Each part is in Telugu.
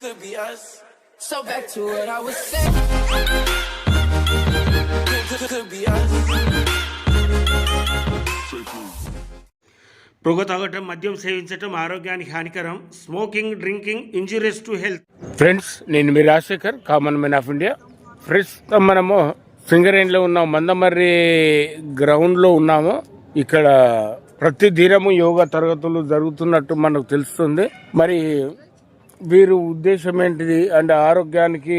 could be us. So back to what I was saying. Could, could, could be us. పొగ తాగటం మద్యం సేవించటం ఆరోగ్యానికి హానికరం smoking drinking injurious to health friends నేను మీ Rajasekhar common man of India ప్రస్తుతం మనము సింగరేణిలో ఉన్నాం మందమర్రి గ్రౌండ్లో ఉన్నాము ఇక్కడ ప్రతి దినము యోగా తరగతులు జరుగుతున్నట్టు మనకు తెలుస్తుంది మరి వీరు ఉద్దేశం ఏంటిది అంటే ఆరోగ్యానికి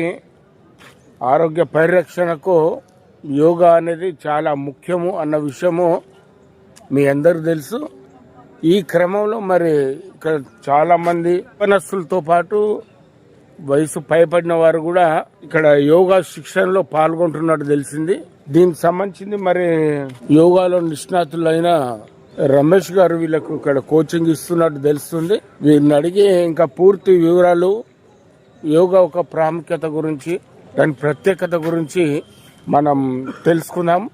ఆరోగ్య పరిరక్షణకు యోగా అనేది చాలా ముఖ్యము అన్న విషయము మీ అందరూ తెలుసు. ఈ క్రమంలో మరి ఇక్కడ చాలామంది ఉపనస్తులతో పాటు వయసు పైపడిన వారు కూడా ఇక్కడ యోగా శిక్షణలో పాల్గొంటున్నట్టు తెలిసింది. దీనికి సంబంధించింది మరి యోగాలో నిష్ణాతులైన రమేష్ గారు వీళ్ళకు ఇక్కడ కోచింగ్ ఇస్తున్నట్టు తెలుస్తుంది. వీరిని అడిగి ఇంకా పూర్తి వివరాలు యోగా ఒక ప్రాముఖ్యత గురించి దాని ప్రత్యేకత గురించి మనం తెలుసుకుందాం.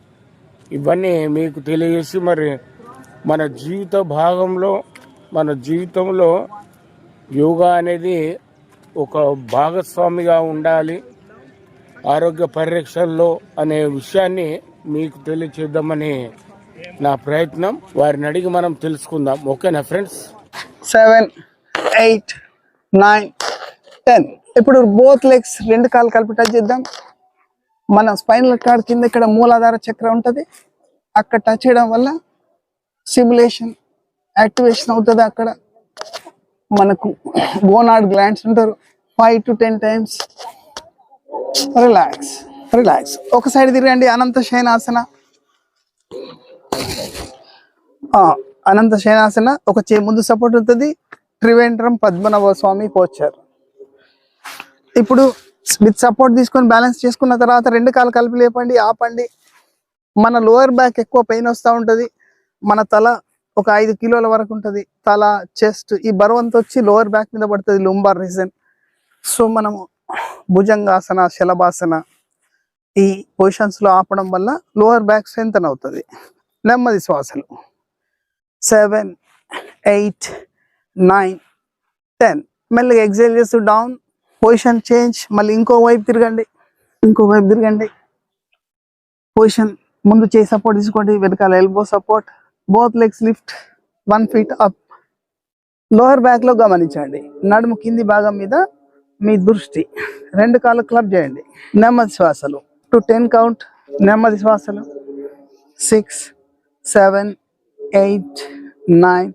ఇవన్నీ మీకు తెలియజేసి మరి మన జీవిత భాగంలో మన జీవితంలో యోగా అనేది ఒక భాగస్వామిగా ఉండాలి. ఆరోగ్య పరిరక్షణలో అనే విషయాన్ని మీకు తెలియచేద్దామని నా ప్రయత్నం. వారిని అడిగి మనం తెలుసుకుందాం. ఓకేనా friends? Seven eight nine ten. ఇప్పుడు బోత్ లెగ్స్ రెండు కాలు కలిపి టచ్ చేద్దాం. మన స్పైనల్ కార్డ్ కింద ఇక్కడ మూలాధార చక్రం ఉంటుంది. అక్కడ టచ్ చేయడం వల్ల సిమ్యులేషన్ యాక్టివేషన్ అవుతుంది అక్కడ. మనకు బోనాడ్ గ్లాండ్స్ ఉంటారు. Five to ten times. Relax relax. ఒక సైడ్ తిరగండి. అనంత శయనాసన. అనంత శయనాసన ఒక చే ముందు సపోర్ట్ ఉంటుంది త్రివేంద్రం పద్మనాభ స్వామి పోచారు ఇప్పుడు విత్ సపోర్ట్ తీసుకొని బ్యాలెన్స్ చేసుకున్న తర్వాత రెండు కాలు కలిపి లేపండి ఆపండి. మన లోయర్ బ్యాక్ ఎక్కువ పెయిన్ వస్తూ ఉంటుంది. మన తల ఒక ఐదు కిలోల వరకు ఉంటుంది. తల చెస్ట్ ఈ బరువంతా వచ్చి లోయర్ బ్యాక్ మీద పడుతుంది లుంబార్ రీజన్ సో మనము భుజంగాసన శలభాసన ఈ పొజిషన్స్లో ఆపడం వల్ల లోయర్ బ్యాక్ స్ట్రెంగ్ అవుతుంది. నెమ్మది శ్వాసలు. Seven eight nine ten. మెల్లగా ఎగ్జైల్ చేస్తూ డౌన్. Position change. మళ్ళీ ఇంకో వైపు తిరగండి. ఇంకో వైపు తిరగండి. పొజిషన్ ముందు చేయి సపోర్ట్ తీసుకోండి. వెనకాల elbow support. Both legs lift. One feet up. Lower బ్యాక్లో గమనించండి. నడుము కింది భాగం మీద మీ దృష్టి. రెండు కాళ్ళు క్లబ్ చేయండి. నెమ్మది శ్వాసలు. To ten count. నెమ్మది శ్వాసలు. Six seven eight nine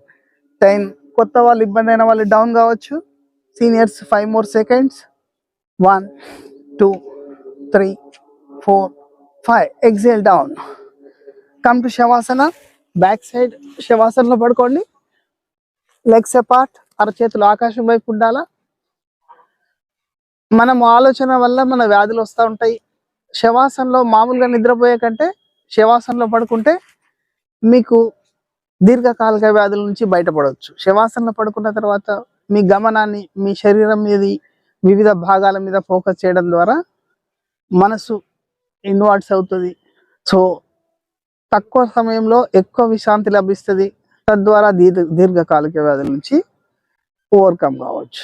ten. కొత్త వాళ్ళు ఇబ్బంది అయిన వాళ్ళు డౌన్ కావచ్చు. Seniors five more seconds. One two three four five. Exhale down. Come to shavasana. Back side శవాసనలో పడుకోండి. Legs apart. అరచేతులు ఆకాశం వైపు ఉండాలా? మనం ఆలోచన వల్ల మన వ్యాధులు వస్తూ ఉంటాయి. శవాసనలో మామూలుగా నిద్రపోయే కంటే శవాసనలో పడుకుంటే మీకు దీర్ఘకాలిక వ్యాధుల నుంచి బయటపడవచ్చు. శవాసనలో పడుకున్న తర్వాత మీ గమనాన్ని మీ శరీరం మీద వివిధ భాగాల మీద ఫోకస్ చేయడం ద్వారా మనసు ఇన్వర్ట్స్ అవుతుంది. సో తక్కువ సమయంలో ఎక్కువ విశ్రాంతి లభిస్తుంది. తద్వారా దీర్ఘ దీర్ఘకాలిక వ్యాధుల నుంచి ఓవర్కమ్ కావచ్చు.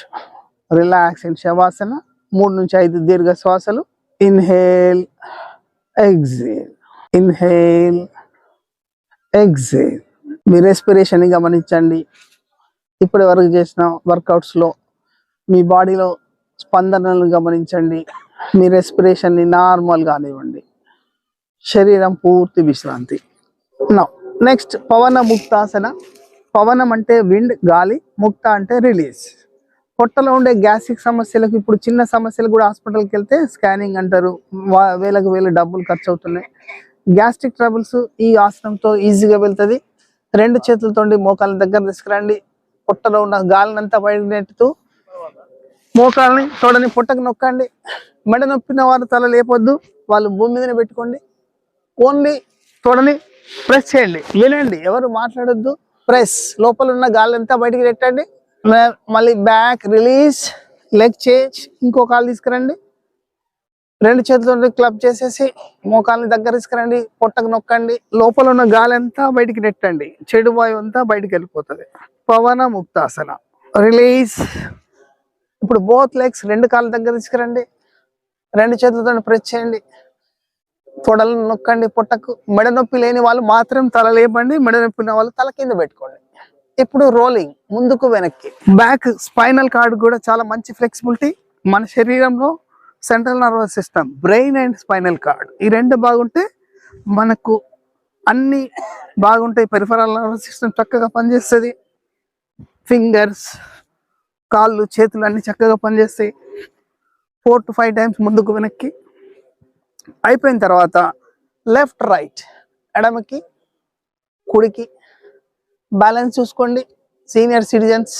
రిలాక్స్ అండ్ శవాసన మూడు నుంచి ఐదు దీర్ఘ శ్వాసలు ఇన్హేల్ ఎగ్జేల్. ఇన్హేల్. ఎగ్జేల్ మీ రెస్పిరేషన్ గమనించండి. ఇప్పటి వరకు చేసిన వర్కౌట్స్లో మీ బాడీలో స్పందనలను గమనించండి. మీ రెస్పిరేషన్ని నార్మల్ కానివ్వండి. శరీరం పూర్తి విశ్రాంతి. నెక్స్ట్ పవన ముక్తాసన. పవనం అంటే విండ్ గాలి ముక్త అంటే రిలీజ్ పొట్టలో ఉండే గ్యాస్ట్రిక్ సమస్యలకు ఇప్పుడు చిన్న సమస్యలు కూడా హాస్పిటల్కి వెళ్తే స్కానింగ్ అంటారు. వేలకు వేలు డబ్బులు ఖర్చు అవుతున్నాయి గ్యాస్ట్రిక్ ట్రబుల్స్ ఈ ఆసనంతో ఈజీగా వెళ్తుంది. రెండు చేతులతో మోకాళ్ళ దగ్గర తీసుకురండి. పొట్టలో ఉన్న గాలినంతా బయటకు నెట్టుతూ మోకాల్ని తోడని పొట్టకు నొక్కండి. మెడ నొప్పిన వారు తల లేపొద్దు. వాళ్ళు భూమి మీదనే పెట్టుకోండి. ఓన్లీ తోడని ప్రెస్ చేయండి. వినండి. ఎవరు మాట్లాడొద్దు. ప్రెస్. లోపల ఉన్న గాలి అంతా బయటికి పెట్టండి మళ్ళీ బ్యాక్ రిలీజ్ లెగ్ చేంజ్ ఇంకో కాలు తీసుకురండి. రెండు చేతులతో క్లబ్ చేసేసి మోకాల్ని దగ్గర తీసుకురండి పొట్టకు నొక్కండి లోపల ఉన్న గాలి అంతా బయటికి నెట్టండి. చెడు వాయువు అంతా బయటికి వెళ్ళిపోతుంది. పవన ముక్తాసన. రిలీజ్ ఇప్పుడు బోత్ లెగ్స్ రెండు కాళ్ళ దగ్గర తీసుకురండి. రెండు చేతులతో ప్రెస్ చేయండి. తొడలను నొక్కండి పొట్టకు. మెడ నొప్పి లేని వాళ్ళు మాత్రం తల లేపండి మెడ నొప్పి ఉన్న వాళ్ళు తల కింద పెట్టుకోండి. ఇప్పుడు రోలింగ్ ముందుకు వెనక్కి. బ్యాక్ స్పైనల్ కార్డ్ కూడా చాలా మంచి ఫ్లెక్సిబిలిటీ మన శరీరంలో central nervous system brain and spinal cord ఈ రెండు బాగుంటే మనకు అన్ని బాగుంటాయి. పెరిఫరల్ నర్వస్ సిస్టమ్ చక్కగా పనిచేస్తుంది. ఫింగర్స్ కాళ్ళు చేతులు అన్ని చక్కగా పనిచేస్తాయి. ఫోర్ టు ఫైవ్ టైమ్స్ ముందుకు వెనక్కి. అయిపోయిన తర్వాత లెఫ్ట్ రైట్ ఎడమకి కుడికి. బ్యాలెన్స్ చూసుకోండి. సీనియర్ సిటిజన్స్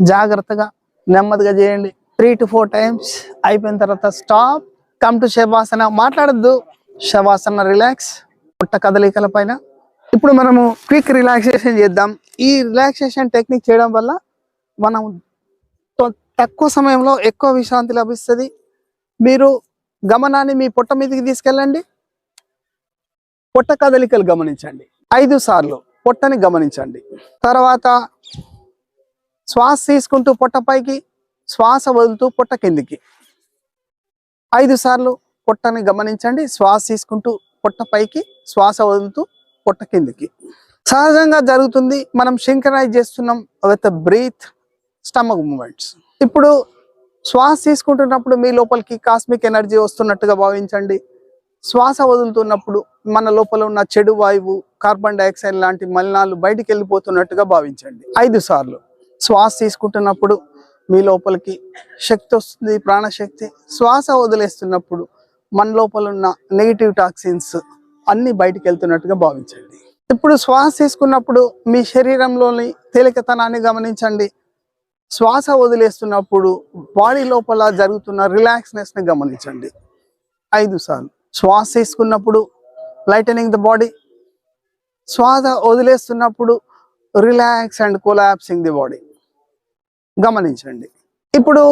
జాగ్రత్తగా నెమ్మదిగా చేయండి. త్రీ టు ఫోర్ టైమ్స్ అయిపోయిన తర్వాత స్టాప్ కమ్ టు శవాసన మాట్లాడద్దు. శవాసన రిలాక్స్ పుట్ట కదలికల పైన. ఇప్పుడు మనము క్విక్ రిలాక్సేషన్ చేద్దాం. ఈ రిలాక్సేషన్ టెక్నిక్ చేయడం వల్ల మనం తక్కువ సమయంలో ఎక్కువ విశ్రాంతి లభిస్తుంది. మీరు గమనాన్ని మీ పొట్ట మీదకి తీసుకెళ్ళండి. పొట్ట కదలికలు గమనించండి. ఐదు సార్లు పొట్టని గమనించండి. తర్వాత శ్వాస తీసుకుంటూ పొట్ట పైకి శ్వాస వదులుతూ పొట్ట కిందికి. ఐదు సార్లు పొట్టని గమనించండి. శ్వాస తీసుకుంటూ పొట్ట పైకి శ్వాస వదులుతూ పొట్ట కిందికి. సహజంగా జరుగుతుంది. మనం సింక్రనైజ్ చేస్తున్నాం విత్ బ్రీత్ స్టమక్ మూమెంట్స్ ఇప్పుడు శ్వాస తీసుకుంటున్నప్పుడు మీ లోపలికి కాస్మిక్ ఎనర్జీ వస్తున్నట్టుగా భావించండి. శ్వాస వదులుతున్నప్పుడు మన లోపల ఉన్న చెడు వాయువు కార్బన్ డైఆక్సైడ్ లాంటి మలినాలు బయటికి వెళ్ళిపోతున్నట్టుగా భావించండి. ఐదు సార్లు శ్వాస తీసుకుంటున్నప్పుడు మీ లోపలికి శక్తి వస్తుంది ప్రాణశక్తి. శ్వాస వదిలేస్తున్నప్పుడు మన లోపల ఉన్న నెగిటివ్ టాక్సిన్స్ అన్ని బయటికి వెళ్తున్నట్టుగా భావించండి. ఇప్పుడు శ్వాస తీసుకున్నప్పుడు మీ శరీరంలోని తేలికతనాన్ని గమనించండి. శ్వాస వదిలేస్తున్నప్పుడు బాడీ లోపల జరుగుతున్న రిలాక్స్నెస్ని గమనించండి. ఐదు సార్లు. శ్వాస తీసుకున్నప్పుడు లైటనింగ్ ద బాడీ శ్వాస వదిలేస్తున్నప్పుడు relax and collapsing the body గమనించండి. ఇప్పుడు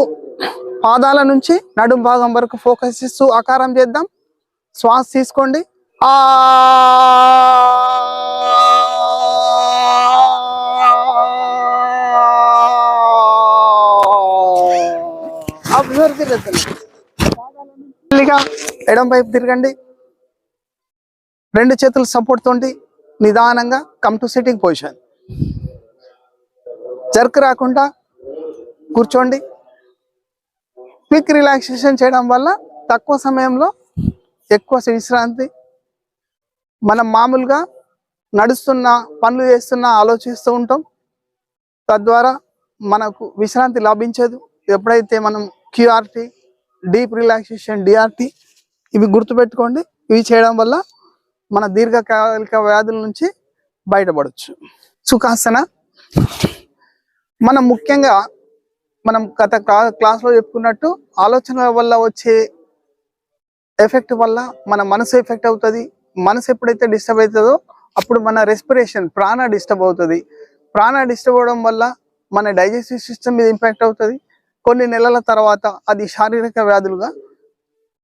పాదాల నుంచి నడుం భాగం వరకు ఫోకస్ ఇస్తూ ఆకారం చేద్దాం. శ్వాస తీసుకోండి. ఆ! అబ్జర్వ్ మెల్లిగా ఎడం వైపు తిరగండి. రెండు చేతులు సపోర్ట్ తోటి నిదానంగా come to sitting position jerk రాకుండా కూర్చోండి. క్విక్ రిలాక్సేషన్ చేయడం వల్ల తక్కువ సమయంలో ఎక్కువ విశ్రాంతి మనం మామూలుగా నడుస్తున్న పనులు చేస్తున్న ఆలోచిస్తూ ఉంటాం. తద్వారా మనకు విశ్రాంతి లభించదు. ఎప్పుడైతే మనం క్యూఆర్టీ డీప్ రిలాక్సేషన్ డిఆర్టీ ఇవి గుర్తుపెట్టుకోండి. ఇవి చేయడం వల్ల మన దీర్ఘకాలిక వ్యాధుల నుంచి బయటపడవచ్చు సుఖాసన. మనం ముఖ్యంగా మనం గత క్లాస్లో చెప్పుకున్నట్టు ఆలోచనల వల్ల వచ్చే ఎఫెక్ట్ వల్ల మన మనసు ఎఫెక్ట్ అవుతుంది. మనసు ఎప్పుడైతే డిస్టర్బ్ అవుతుందో అప్పుడు మన రెస్పిరేషన్ ప్రాణ డిస్టర్బ్ అవుతుంది. ప్రాణ డిస్టర్బ్ అవడం వల్ల మన డైజెస్టివ్ సిస్టమ్ మీద ఇంపాక్ట్ అవుతుంది. కొన్ని నెలల తర్వాత అది శారీరక వ్యాధులుగా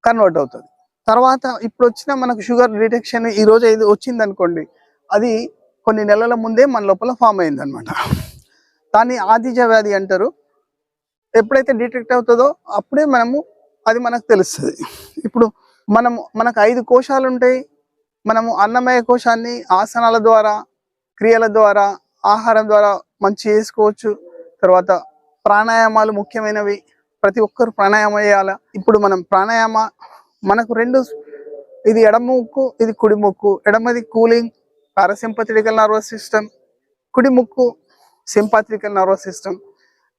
కన్వర్ట్ అవుతుంది. తర్వాత ఇప్పుడు వచ్చిన మనకు షుగర్ డిటెక్షన్ ఈ రోజు ఇది వచ్చింది అనుకోండి అది కొన్ని నెలల ముందే మన లోపల ఫామ్ అయింది అనమాట దాన్ని ఆదిజ వ్యాధి అంటారు. ఎప్పుడైతే డిటెక్ట్ అవుతుందో అప్పుడే మనము అది మనకు తెలుస్తుంది. ఇప్పుడు మనం మనకు ఐదు కోశాలు ఉంటాయి మనము అన్నమయ కోశాన్ని ఆసనాల ద్వారా క్రియల ద్వారా ఆహారం ద్వారా మంచి చేసుకోవచ్చు. తర్వాత ప్రాణాయామాలు ముఖ్యమైనవి. ప్రతి ఒక్కరు ప్రాణాయామం చేయాలి? ఇప్పుడు మనం ప్రాణాయామ మనకు రెండు ఇది ఎడమ ముక్కు ఇది కుడి ముక్కు. ఎడమది కూలింగ్ పారాసింపథెటికల్ నర్వస్ సిస్టమ్. కుడి ముక్కు సింపాథికల్ నర్వస్ సిస్టమ్.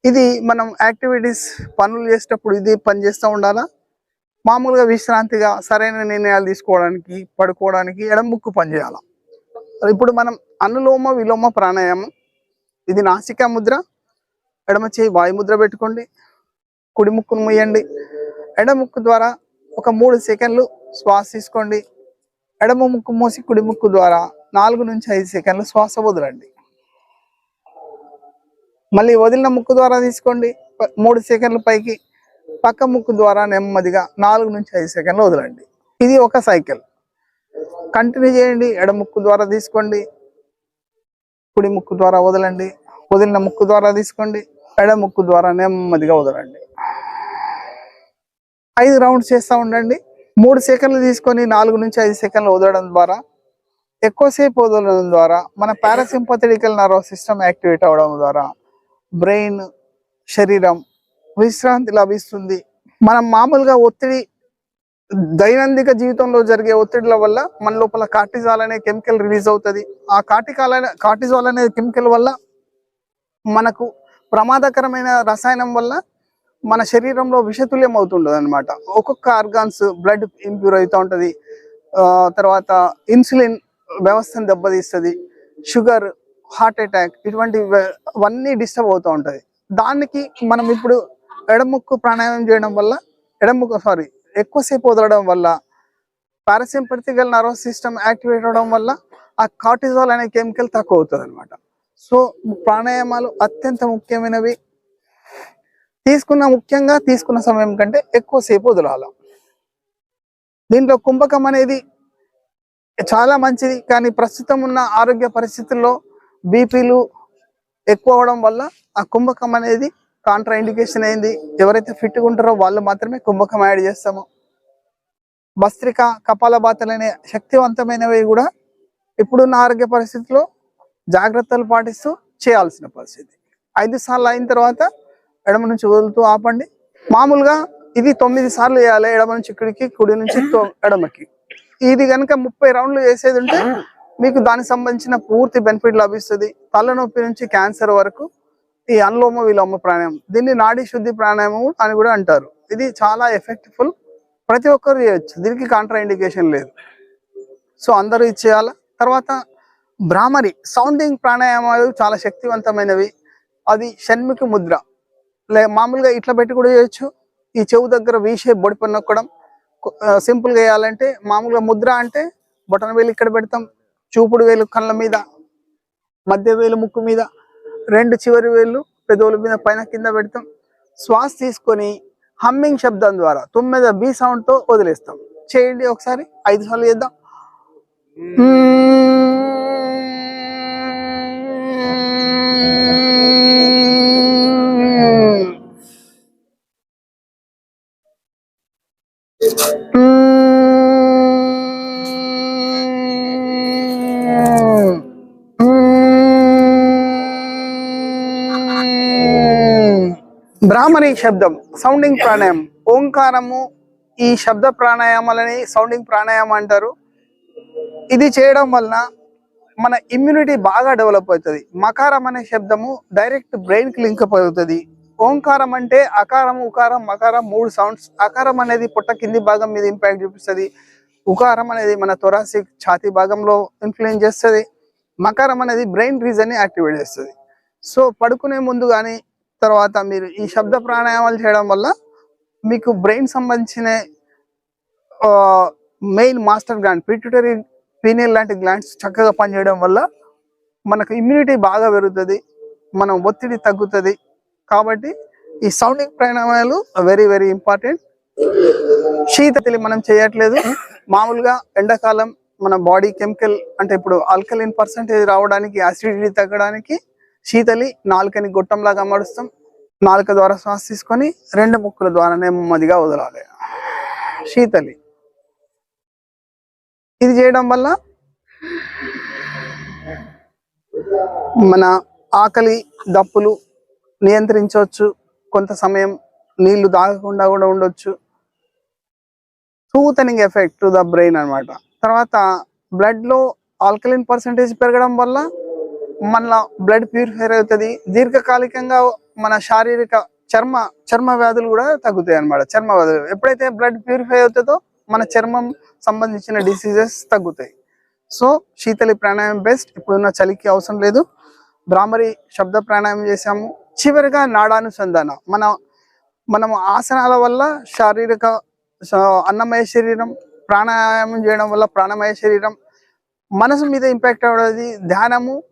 ఇది మనం యాక్టివిటీస్ పనులు చేసేటప్పుడు ఇది పని చేస్తూ ఉండాలా? మామూలుగా విశ్రాంతిగా సరైన నిర్ణయాలు తీసుకోవడానికి పడుకోవడానికి ఎడమ ముక్కు పనిచేయాలి ఇప్పుడు మనం అనులోమ విలోమ ప్రాణాయామం. ఇది నాసికా ముద్ర. ఎడమ చేయి వాయుముద్ర పెట్టుకోండి. కుడి ముక్కును ముయ్యండి ఎడమ ముక్కు ద్వారా ఒక మూడు సెకండ్లు శ్వాస తీసుకోండి. ఎడమ ముక్కు మూసి కుడి ముక్కు ద్వారా నాలుగు నుంచి ఐదు సెకండ్లు శ్వాస వదలండి. మళ్ళీ వదిలిన ముక్కు ద్వారా తీసుకోండి. మూడు సెకండ్ల పైకి పక్క ముక్కు ద్వారా నెమ్మదిగా నాలుగు నుంచి ఐదు సెకండ్లు వదలండి. ఇది ఒక సైకిల్. కంటిన్యూ చేయండి. ఎడ ముక్కు ద్వారా తీసుకోండి. కుడి ముక్కు ద్వారా వదలండి. వదిలిన ముక్కు ద్వారా తీసుకోండి. ఎడ ముక్కు ద్వారా నెమ్మదిగా వదలండి. ఐదు రౌండ్స్ చేస్తూ ఉండండి. మూడు సెకండ్లు తీసుకొని నాలుగు నుంచి ఐదు సెకండ్లు వదలడం ద్వారా ఎక్కువసేపు వదలడం ద్వారా మన పారాసింపథెటికల్ నర్వస్ సిస్టమ్ యాక్టివేట్ అవ్వడం ద్వారా బ్రెయిన్ శరీరం విశ్రాంతి లభిస్తుంది. మనం మామూలుగా ఒత్తిడి దైనందిక జీవితంలో జరిగే ఒత్తిడిల వల్ల మన లోపల కార్టిజాల్ అనే కెమికల్ రిలీజ్ అవుతుంది. ఆ కార్టికాల్ అనే కార్టిజాల్ అనే కెమికల్ వల్ల మనకు ప్రమాదకరమైన రసాయనం వల్ల మన శరీరంలో విషతుల్యం అవుతుంటది అనమాట ఒక్కొక్క ఆర్గాన్స్ బ్లడ్ ఇంప్యూర్ అవుతూ ఉంటుంది. ఆ, తర్వాత ఇన్సులిన్ వ్యవస్థను దెబ్బతీస్తుంది. షుగర్ హార్ట్ అటాక్ ఇటువంటి అవన్నీ డిస్టర్బ్ అవుతూ ఉంటది దానికి మనం ఇప్పుడు ఎడముక్కు ప్రాణాయామం చేయడం వల్ల ఎడముక్కు సారీ ఎక్కువసేపు వదలడం వల్ల పారాసింపతికల్ నర్వస్ సిస్టమ్ యాక్టివేట్ అవడం వల్ల ఆ కార్టిజాల్ అనే కెమికల్ తక్కువ అవుతుంది అనమాట సో ప్రాణాయామాలు అత్యంత ముఖ్యమైనవి. తీసుకున్న ముఖ్యంగా తీసుకున్న సమయం కంటే ఎక్కువసేపు వదలాల. దీంట్లో కుంభకం అనేది చాలా మంచిది కానీ ప్రస్తుతం ఉన్న ఆరోగ్య పరిస్థితుల్లో బీపీలు ఎక్కువ అవడం వల్ల ఆ కుంభకం అనేది కాంట్రా ఇండికేషన్ అయింది. ఎవరైతే ఫిట్గా ఉంటారో వాళ్ళు మాత్రమే కుంభకం యాడ్ చేస్తాము. భస్త్రిక కపాలభాతలు అనే శక్తివంతమైనవి కూడా ఇప్పుడున్న ఆరోగ్య పరిస్థితిలో జాగ్రత్తలు పాటిస్తూ చేయాల్సిన పరిస్థితి. ఐదు సార్లు అయిన తర్వాత ఎడమ నుంచి వదులుతూ ఆపండి. మామూలుగా ఇది తొమ్మిది సార్లు వేయాలి ఎడమ నుంచి ఇక్కడికి కుడి నుంచి ఎడమకి. ఇది కనుక ముప్పై రౌండ్లు చేసేది ఉంటే మీకు దానికి సంబంధించిన పూర్తి బెనిఫిట్ లభిస్తుంది. తలనొప్పి నుంచి క్యాన్సర్ వరకు ఈ అనులోమ విలోమ ప్రాణాయామం. దీన్ని నాడీ శుద్ధి ప్రాణాయామం అని కూడా అంటారు. ఇది చాలా ఎఫెక్ట్ఫుల్ ప్రతి ఒక్కరు చేయొచ్చు. దీనికి కాంట్రా ఇండికేషన్ లేదు. సో అందరూ ఇది చేయాలి? తర్వాత భ్రామరి సౌండింగ్ ప్రాణాయామాలు చాలా శక్తివంతమైనవి. అది షణ్ముఖి ముద్ర. లే మామూలుగా ఇట్లా పెట్టి కూడా చేయొచ్చు. ఈ చెవు దగ్గర వీ బొడిపన్నొక్కడం సింపుల్గా సింపుల్గా వేయాలంటే మామూలుగా ముద్ర అంటే బొటన వేలు ఇక్కడ పెడతాం. చూపుడు వేలు కళ్ళ మీద మధ్య వేలు ముక్కు మీద రెండు చివరి వేళ్ళు పెదవుల మీద పైన కింద పెడతాం. శ్వాస తీసుకొని హమ్మింగ్ శబ్దం ద్వారా తొమ్మిది బీ సౌండ్తో వదిలేస్తాం. చేయండి ఒకసారి ఐదు సార్లు చేద్దాం. బ్రాహ్మణి శబ్దం సౌండింగ్ ప్రాణాయామం. ఓంకారము ఈ శబ్ద ప్రాణాయామాలని సౌండింగ్ ప్రాణాయామం అంటారు. ఇది చేయడం వలన మన ఇమ్యూనిటీ బాగా డెవలప్ అవుతుంది. మకారం అనే శబ్దము డైరెక్ట్ బ్రెయిన్కి లింక్ అప్ అవుతుంది. ఓంకారం అంటే అకారం ఉకారం మకారం మూడు సౌండ్స్ అకారం అనేది పొట్ట కింది భాగం మీద ఇంపాక్ట్ చూపిస్తుంది. ఉకారం అనేది మన తొరాసిక్ ఛాతీ భాగంలో ఇన్ఫ్లుయెన్స్ చేస్తుంది. మకారం అనేది బ్రెయిన్ రీజన్ని యాక్టివేట్ చేస్తుంది. సో పడుకునే ముందు కానీ తర్వాత మీరు ఈ శబ్ద ప్రాణాయామాలు చేయడం వల్ల మీకు బ్రెయిన్ సంబంధించిన main master gland pituitary pineal లాంటి గ్లాండ్స్ చక్కగా పనిచేయడం వల్ల మనకు ఇమ్యూనిటీ బాగా పెరుగుతుంది మనం ఒత్తిడి తగ్గుతుంది. కాబట్టి ఈ సౌండింగ్ ప్రాణాయామాలు వెరీ వెరీ ఇంపార్టెంట్ శీతలి మనం చేయట్లేదు. మామూలుగా ఎండాకాలం మన బాడీ కెమికల్ అంటే ఇప్పుడు ఆల్కలిన్ పర్సంటేజ్ రావడానికి యాసిడిటీ తగ్గడానికి శీతలి నాలుకని గొట్టంలాగా అమరుస్తాం నాలుక ద్వారా శ్వాస తీసుకొని రెండు ముక్కుల ద్వారా నెమ్మదిగా వదలాలి. శీతలి. ఇది చేయడం వల్ల మన ఆకలి దప్పులు నియంత్రించవచ్చు. కొంత సమయం నీళ్ళు తాగకుండా కూడా ఉండొచ్చు. Soothing effect to the brain అన్నమాట. తర్వాత బ్లడ్లో ఆల్కలిన్ పర్సంటేజ్ పెరగడం వల్ల మన బ్లడ్ ప్యూరిఫైర్ అవుతుంది. దీర్ఘకాలికంగా మన శారీరక చర్మ చర్మ వ్యాధులు కూడా తగ్గుతాయి అన్నమాట. చర్మ వ్యాధులు. ఎప్పుడైతే బ్లడ్ ప్యూరిఫై అవుతుందో మన చర్మం సంబంధించిన డిసీజెస్ తగ్గుతాయి. సో శీతలి ప్రాణాయామం బెస్ట్ ఇప్పుడున్న చలికి అవసరం లేదు. భ్రామరి శబ్ద ప్రాణాయామం చేసాము చివరిగా నాడానుసంధానం. మన మనం ఆసనాల వల్ల శారీరక అన్నమయ శరీరం ప్రాణాయామం చేయడం వల్ల ప్రాణమయ శరీరం మనసు మీద ఇంపాక్ట్ అవ్వడది ధ్యానము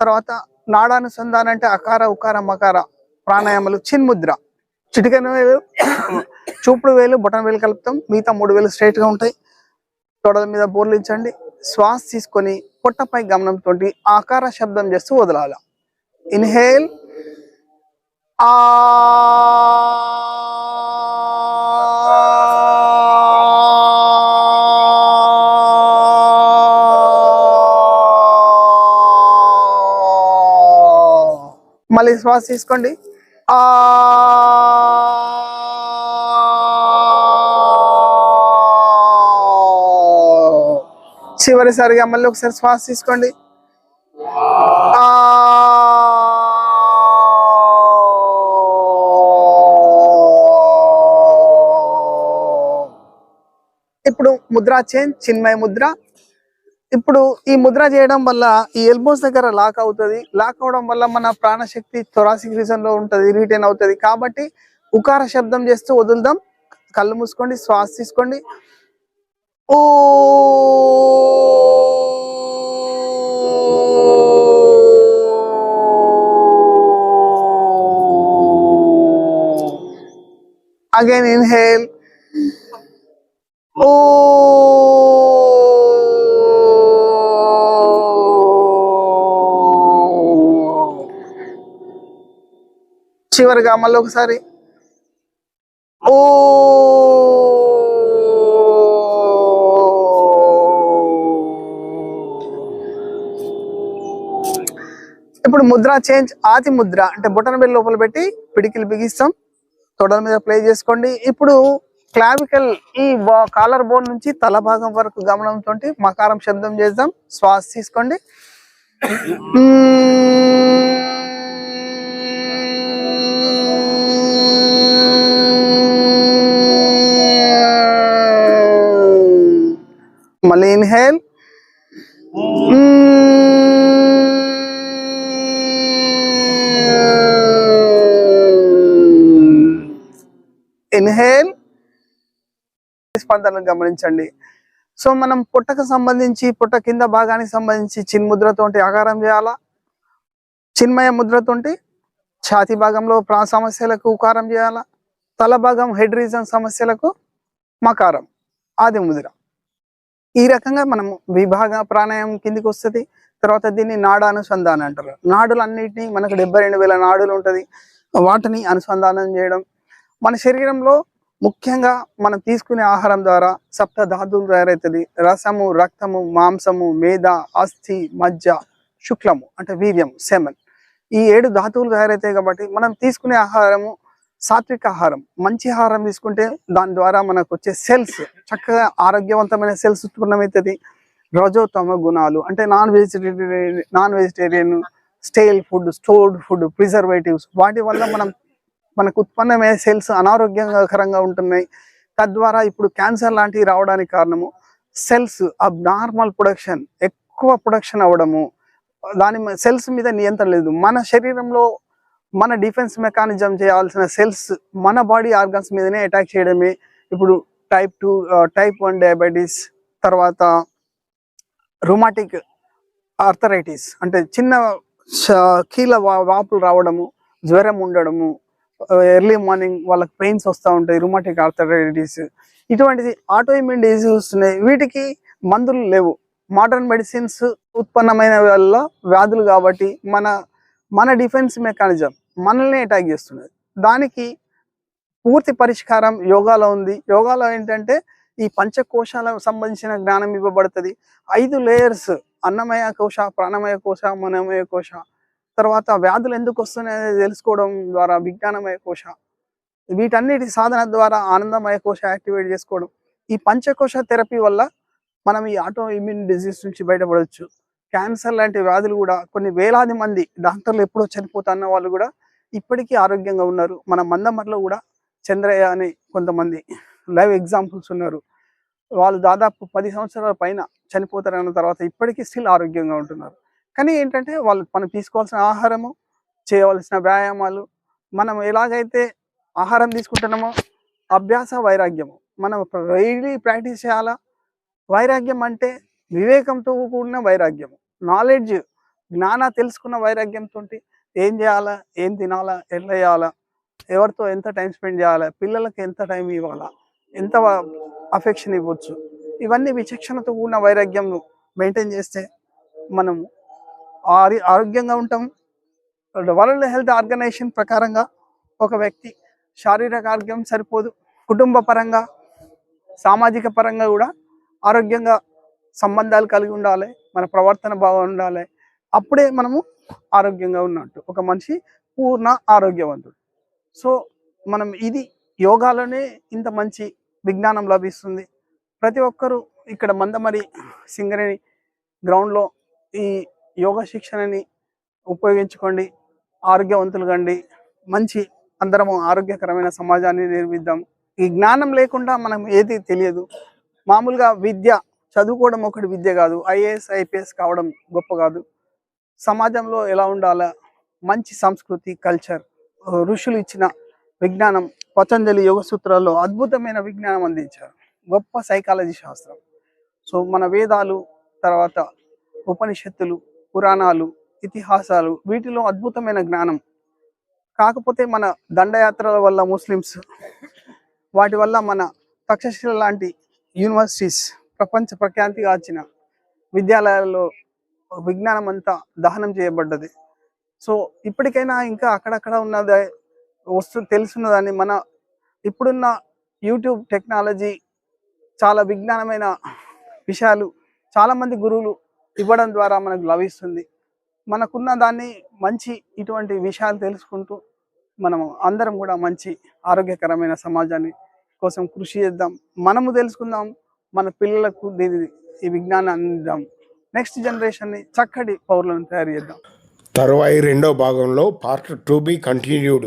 తర్వాత నాడానుసంధానం అంటే అకార ఉకార మకార ప్రాణాయామాలు చిన్ముద్ర. చిటికన వేలు చూపుడు వేలు బొటన వేలు కలుపుతాం. మిగతా మూడు వేలు స్ట్రైట్గా ఉంటాయి. తొడల మీద బోర్లించండి. శ్వాస తీసుకొని పొట్టపై గమనంతో ఆకార శబ్దం చేస్తూ వదలాల. ఇన్హేల్ ఆ మళ్ళీ శ్వాస తీసుకోండి. ఆ చివరిసారిగా మళ్ళీ ఒకసారి శ్వాస తీసుకోండి. ఆ ఇప్పుడు ముద్ర చేంజ్ చిన్మయ ముద్ర. ఇప్పుడు ఈ ముద్ర చేయడం వల్ల ఈ ఎల్బోస్ దగ్గర లాక్ అవుతుంది. లాక్ అవడం వల్ల మన ప్రాణశక్తి థొరాసిక్ రీజన్లో ఉంటుంది రిటైన్ అవుతుంది. కాబట్టి ఉకార శబ్దం చేస్తూ వదులుదాం. కళ్ళు మూసుకోండి శ్వాస తీసుకోండి. ఓ అగైన్ ఇన్హేల్ ఓ చివరిగా మళ్ళీ ఒకసారి. ఓ. ఇప్పుడు ముద్ర చేంజ్ ఆతి ముద్ర అంటే బొటన బెల్ లోపల పెట్టి పిడికిలు బిగిస్తాం. తొడల మీద ప్లే చేసుకోండి. ఇప్పుడు క్లావికల్ ఈ కాలర్ బోన్ నుంచి తల భాగం వరకు గమనంతో మకారం శబ్దం చేద్దాం. శ్వాస తీసుకోండి. మళ్ళీ ఇన్హేల్ ఇన్హేల్ hmm. స్పందనను గమనించండి. సో మనం పుట్టకు సంబంధించి పుట్ట కింద భాగానికి సంబంధించి చిన్ముద్రతో ఆకారం చేయాలా? చిన్మయ ముద్రతో ఛాతి భాగంలో ప్రా సమస్యలకు ఉకారం చేయాలా? తల భాగం హెడ్ రీజన్ సమస్యలకు మకారం. ఆది ముద్ర. ఈ రకంగా మనం విభాగ ప్రాణాయామం కిందికి వస్తుంది. తర్వాత దీన్ని నాడు అనుసంధానం అంటారు. నాడులన్నింటినీ మనకు డెబ్బై రెండు వేల నాడులు ఉంటుంది. వాటిని అనుసంధానం చేయడం. మన శరీరంలో ముఖ్యంగా మనం తీసుకునే ఆహారం ద్వారా సప్త ధాతువులు తయారవుతుంది. రసము రక్తము మాంసము మేధ అస్థి మజ్జ శుక్లము అంటే వీర్యం సెమన్. ఈ ఏడు ధాతువులు తయారవుతాయి కాబట్టి మనం తీసుకునే ఆహారము సాత్విక ఆహారం. మంచి ఆహారం తీసుకుంటే దాని ద్వారా మనకు వచ్చే సెల్స్ చక్కగా ఆరోగ్యవంతమైన సెల్స్ ఉత్పన్నమవుతుంది. రజోత్తమ గుణాలు అంటే non vegetarian non vegetarian stale food stored food preservatives వాటి వల్ల మనం మనకు ఉత్పన్నమయ్యే సెల్స్ అనారోగ్యకరంగా ఉంటున్నాయి. తద్వారా ఇప్పుడు క్యాన్సర్ లాంటివి రావడానికి కారణము సెల్స్ అబ్ నార్మల్ ప్రొడక్షన్ ఎక్కువ ప్రొడక్షన్ అవ్వడము. దాని సెల్స్ మీద నియంత్రణ లేదు. మన శరీరంలో మన డిఫెన్స్ మెకానిజం చేయాల్సిన సెల్స్ మన బాడీ ఆర్గన్స్ మీదనే అటాక్ చేయడమే. ఇప్పుడు type two type one diabetes తర్వాత రుమాటిక్ ఆర్థరైటిస్ అంటే చిన్న కీళ్ళ వా- వాపులు రావడము జ్వరం ఉండడము ఎర్లీ మార్నింగ్ వాళ్ళకి పెయిన్స్ వస్తూ ఉంటాయి రుమాటిక్ ఆర్థరైటిస్ ఇటువంటిది ఆటోఇమ్యూన్ డిసీజెస్ వస్తున్నాయి వీటికి మందులు లేవు. మోడర్న్ మెడిసిన్స్ ఉత్పన్నమైన వల్ల వ్యాధులు కాబట్టి మన మన డిఫెన్స్ మెకానిజం మనల్ని అటాక్ చేస్తున్నది. దానికి పూర్తి పరిష్కారం యోగాలో ఉంది. యోగాలో ఏంటంటే ఈ పంచకోశాలకు సంబంధించిన జ్ఞానం ఇవ్వబడుతుంది. ఐదు లేయర్స్ అన్నమయ కోశ ప్రాణమయ కోశ మనమయ కోశ. తర్వాత వ్యాధులు ఎందుకు వస్తున్నాయి తెలుసుకోవడం ద్వారా విజ్ఞానమయ కోశ. వీటన్నిటి సాధన ద్వారా ఆనందమయ కోశ యాక్టివేట్ చేసుకోవడం. ఈ పంచకోశ థెరపీ వల్ల మనం ఈ ఆటో ఇమ్యూన్ డిజీజ్ నుంచి బయటపడవచ్చు. క్యాన్సర్ లాంటి వ్యాధులు కూడా కొన్ని వేలాది మంది డాక్టర్లు ఎప్పుడో చనిపోతున్న వాళ్ళు కూడా ఇప్పటికీ ఆరోగ్యంగా ఉన్నారు. మన మందమర్లో కూడా చంద్రయ్య అని కొంతమంది లైవ్ ఎగ్జాంపుల్స్ ఉన్నారు. వాళ్ళు దాదాపు పది సంవత్సరాల పైన చనిపోతారన్న తర్వాత ఇప్పటికీ స్టిల్ ఆరోగ్యంగా ఉంటున్నారు. కానీ ఏంటంటే వాళ్ళు మనం తీసుకోవాల్సిన ఆహారము చేయవలసిన వ్యాయామాలు మనం ఎలాగైతే ఆహారం తీసుకుంటున్నామో అభ్యాస వైరాగ్యము. మనం డైలీ ప్రాక్టీస్ చేయాలా? వైరాగ్యం అంటే వివేకంతో కూడిన వైరాగ్యము. నాలెడ్జ్ జ్ఞాన తెలుసుకున్న వైరాగ్యంతో ఏం చేయాలా? ఏం తినాలా? ఎట్లా చేయాలా? ఎవరితో ఎంత టైం స్పెండ్ చేయాలా? పిల్లలకి ఎంత టైం ఇవ్వాలా? ఎంత అఫెక్షన్ ఇవ్వచ్చు? ఇవన్నీ విచక్షణతో కూడిన వైరాగ్యం మెయింటైన్ చేస్తే మనం ఆరి ఆరోగ్యంగా ఉంటాం. వరల్డ్ హెల్త్ ఆర్గనైజేషన్ ప్రకారంగా ఒక వ్యక్తి శారీరక ఆరోగ్యం సరిపోదు. కుటుంబ పరంగా సామాజిక పరంగా కూడా ఆరోగ్యంగా సంబంధాలు కలిగి ఉండాలి. మన ప్రవర్తన బాగుండాలి. అప్పుడే మనము ఆరోగ్యంగా ఉన్నట్టు ఒక మనిషి పూర్ణ ఆరోగ్యవంతుడు. సో మనం ఇది యోగాలోనే ఇంత మంచి విజ్ఞానం లభిస్తుంది. ప్రతి ఒక్కరూ ఇక్కడ మందమరి సింగరేణి గ్రౌండ్లో ఈ యోగా శిక్షణని ఉపయోగించుకోండి ఆరోగ్యవంతులు కండి మంచి అందరము ఆరోగ్యకరమైన సమాజాన్ని నిర్మిద్దాం. ఈ జ్ఞానం లేకుండా మనం ఏది తెలియదు. మామూలుగా విద్య చదువుకోవడం ఒకటి విద్య కాదు ఐఏఎస్ ఐపీఎస్ కావడం గొప్ప కాదు. సమాజంలో ఎలా ఉండాలా? మంచి సంస్కృతి కల్చర్ ఋషులు ఇచ్చిన విజ్ఞానం పతంజలి యోగ సూత్రాల్లో అద్భుతమైన విజ్ఞానం అందించారు. గొప్ప సైకాలజీ శాస్త్రం. సో మన వేదాలు తర్వాత ఉపనిషత్తులు పురాణాలు ఇతిహాసాలు వీటిలో అద్భుతమైన జ్ఞానం. కాకపోతే మన దండయాత్రల వల్ల ముస్లిమ్స్ వాటి వల్ల మన తక్షశిల లాంటి యూనివర్సిటీస్ ప్రపంచ ప్రఖ్యాతిగాచిన విద్యాలయాల్లో విజ్ఞానం అంతా దహనం చేయబడ్డది. సో ఇప్పటికైనా ఇంకా అక్కడక్కడ ఉన్నది వస్తు తెలుసున్నదాన్ని మన ఇప్పుడున్న యూట్యూబ్ టెక్నాలజీ చాలా విజ్ఞానమైన విషయాలు చాలామంది గురువులు ఇవ్వడం ద్వారా మనకు లభిస్తుంది. మనకున్న దాన్ని మంచి ఇటువంటి విషయాలు తెలుసుకుంటూ మనం అందరం కూడా మంచి ఆరోగ్యకరమైన సమాజాన్ని కోసం కృషి చేద్దాం. మనము తెలుసుకుందాం మన పిల్లలకు దీని ఈ విజ్ఞానాన్ని అందిద్దాం. నెక్స్ట్ జనరేషన్ని చక్కటి పౌరులను తయారు చేద్దాం. తరువాయి రెండో భాగంలో పార్ట్ టు బి కంటిన్యూడ్.